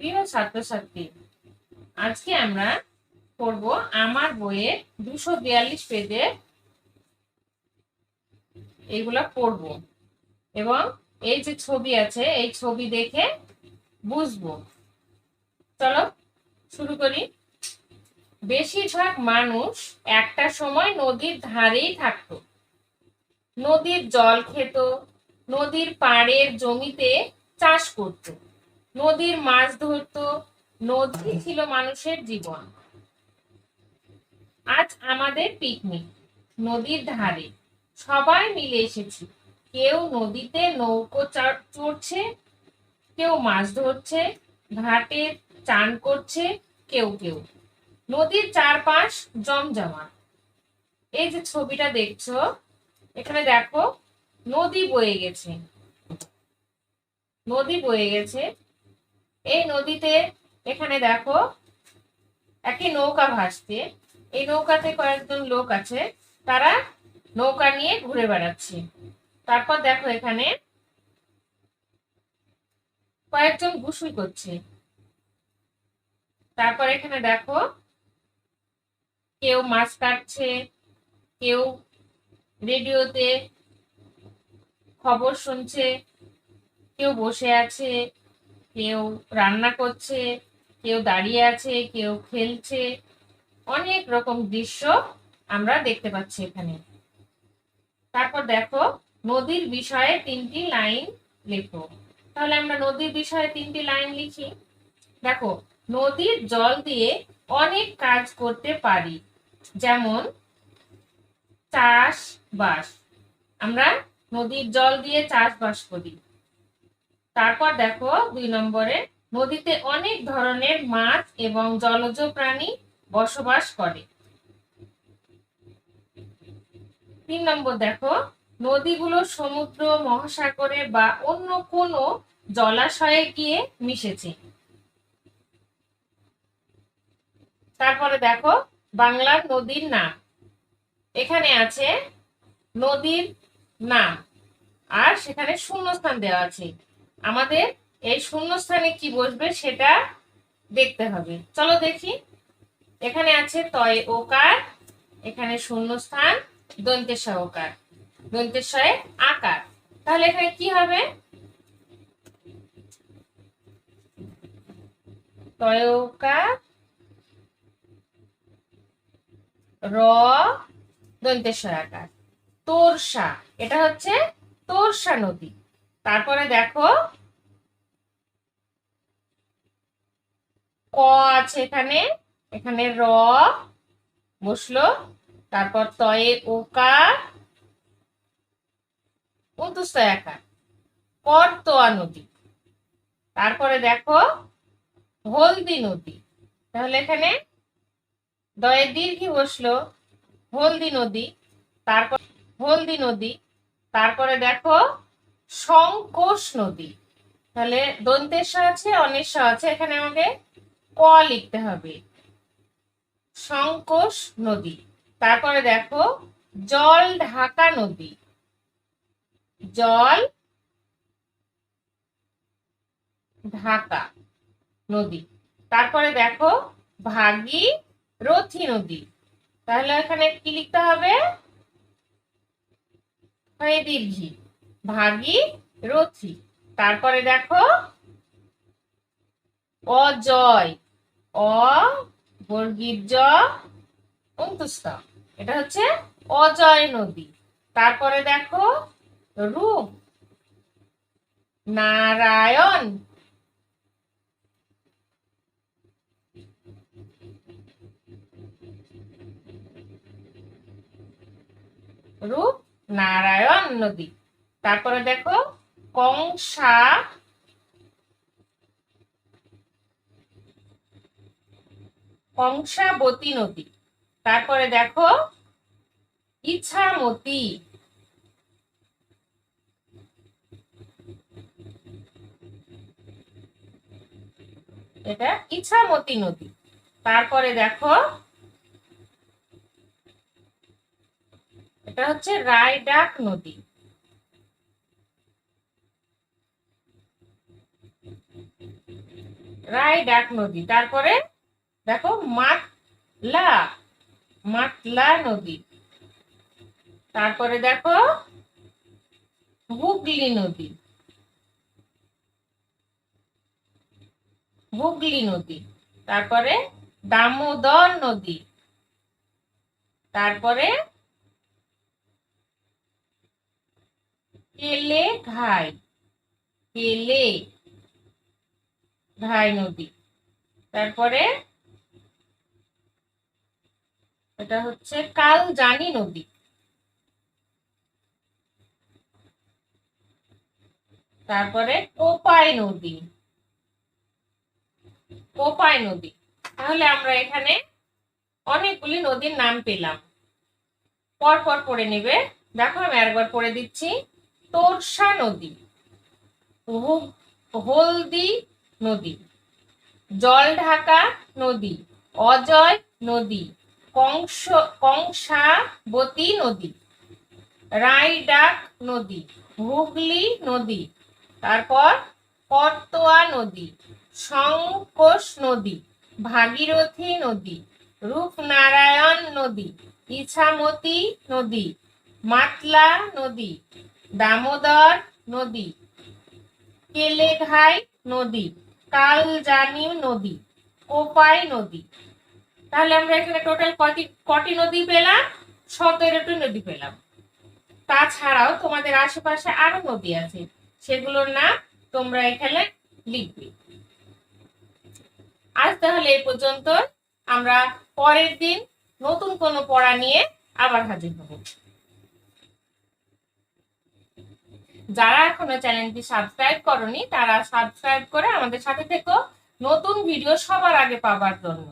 প্রিয় ছাত্রছাত্রী, আজকে আমরা করব আমার বইয়ের দুশো বিয়াল্লিশ পেজে এইগুলা পড়ব এবং এই যে ছবি আছে, এই ছবি দেখে বুঝব। চলো শুরু করি। বেশিরভাগ মানুষ একটা সময় নদীর ধারেই থাকতো। নদীর জল খেত, নদীর পাড়ের জমিতে চাষ করত। নদীর মাছ ধরতো, নদী ছিল মানুষের জীবন। আজ আমাদের পিকনিক নদীর ধারে। সবাই মিলে এসেছি। কেউ নদীতে নৌকো চড়ছে, কেউ মাছ ধরছে, ঘাটে চান করছে, কেউ কেউ। নদীর চারপাশ জমজমা এই যে ছবিটা দেখছ, এখানে দেখো, নদী বয়ে গেছে। নদী বয়ে গেছে। এই নদীতে এখানে দেখো একটি নৌকা ভাসছে। এই নৌকাতে কয়েকজন লোক আছে, তারা নৌকা নিয়ে ঘুরে বেড়াচ্ছে। তারপর দেখো এখানে কয়েকজন গোসল করছে। তারপর এখানে দেখো কেউ মাছ কাটছে, কেউ রেডিওতে খবর শুনছে, কেউ বসে আছে। কেউ রান্না করছে, কেউ দাঁড়িয়ে আছে, কেউ খেলছে। অনেক রকম দৃশ্য আমরা দেখতে পাচ্ছি এখানে। তারপর দেখো, নদীর বিষয়ে তিনটি লাইন লেখো। তাহলে আমরা নদীর বিষয়ে তিনটি লাইন লিখি। দেখো, নদীর জল দিয়ে অনেক কাজ করতে পারি। যেমন চাষবাস। আমরা নদীর জল দিয়ে চাষবাস করি। তারপর দেখো দুই নম্বরে, নদীতে অনেক ধরনের মাছ এবং জলজ প্রাণী বসবাস করে। তিন নম্বর দেখো, নদীগুলো সমুদ্র, মহাসাগরে বা অন্য কোনো জলাশয়ে গিয়ে মিশেছে। তারপরে দেখো, বাংলার নদীর নাম। এখানে আছে নদীর নাম, আর সেখানে শূন্যস্থান দেওয়া আছে। আমাদের এই শূন্যস্থানে কি বসবে সেটা দেখতে হবে। চলো দেখি। এখানে আছে তয় ওকার, এখানে শূন্যস্থান দন্তের সহকার দন্তের সয়ে আকার। তাহলে এখানে কি হবে? তয়কার র, দন্তেশ্বর আকার। তোরসা, এটা হচ্ছে তোরসা নদী। তারপরে দেখো, ক আছে এখানে এখানে র বসল, তারপর তয়ে আকার করতোয়া নদী, তারপরে দেখো, হলদি নদী, তাহলে এখানে দয়ে দীর্ঘি বসল, হলদি নদী, তারপর হলদি নদী, তারপরে দেখো সংকোষ নদী। তাহলে দন্তেশ আছে অনিশ আছে, এখানে আমাকে ক লিখতে হবে। সংকোষ নদী। তারপরে দেখো, জল ঢাকা নদী। জল ঢাকা নদী। তারপরে দেখো, ভাগী রথী নদী। তাহলে এখানে কি লিখতে হবে? দীর্ঘি। ভাগী রথী। তারপরে দেখো, অজয়, অ বর্গীর জ অন্তুস্ত এটা হচ্ছে অজয় নদী। তারপরে দেখো, রূপ, নারায়ণ। রূপ, নারায়ণ নদী। তারপরে দেখো কংসা কংসাবতী নদী। তারপরে দেখো ইছামতি এটা ইছামতি নদী। তারপরে দেখো, এটা হচ্ছে রায়ডাক নদী। রায় ডাক নদী। তারপরে দেখো মাতলা মাতলা নদী। তারপরে দেখো হুগলি নদী। হুগলি নদী। তারপরে দামোদর নদী। তারপরে কেলে ঘাই। কেলে ঘাই নদী। তারপরে এটা হচ্ছে কালজানি নদী। তারপরে কোপাই নদী। কোপাই নদী। তাহলে আমরা এখানে অনেকগুলি নদীর নাম পেলাম। পর পর পড়ে নেবে। দেখো, আমি একবার পড়ে দিচ্ছি। তোরসা নদী। হলদি নদী। জলঢাকা নদী, অজয় নদী, কংস, কংসাবতী নদী রায়ডাক নদী, হুগলি নদী, তারপর করতোয়া নদী সংকোষ নদী, ভাগীরথী নদী, রূপনারায়ণ নদী, ইছামতি নদী, মাতলা নদী, দামোদর নদী, কেলেঘাই নদী। কালজানি নদী, কোপাই নদী। তাহলে আমরা এখানে টোটাল কটি কটি নদী পেলাম? সতেরোটি নদী পেলাম। তাছাড়াও তোমাদের আশেপাশে আরও নদী আছে, সেগুলোর নাম তোমরা এখানে লিখবে। আজ তাহলে এই পর্যন্ত আমরা পরের দিন নতুন কোনো পড়া নিয়ে আবার হাজির হব। যারা এখনও চ্যানেলটি সাবস্ক্রাইব করনি, তারা সাবস্ক্রাইব করে আমাদের সাথে থেকো। নতুন ভিডিও সবার আগে পাবার জন্য।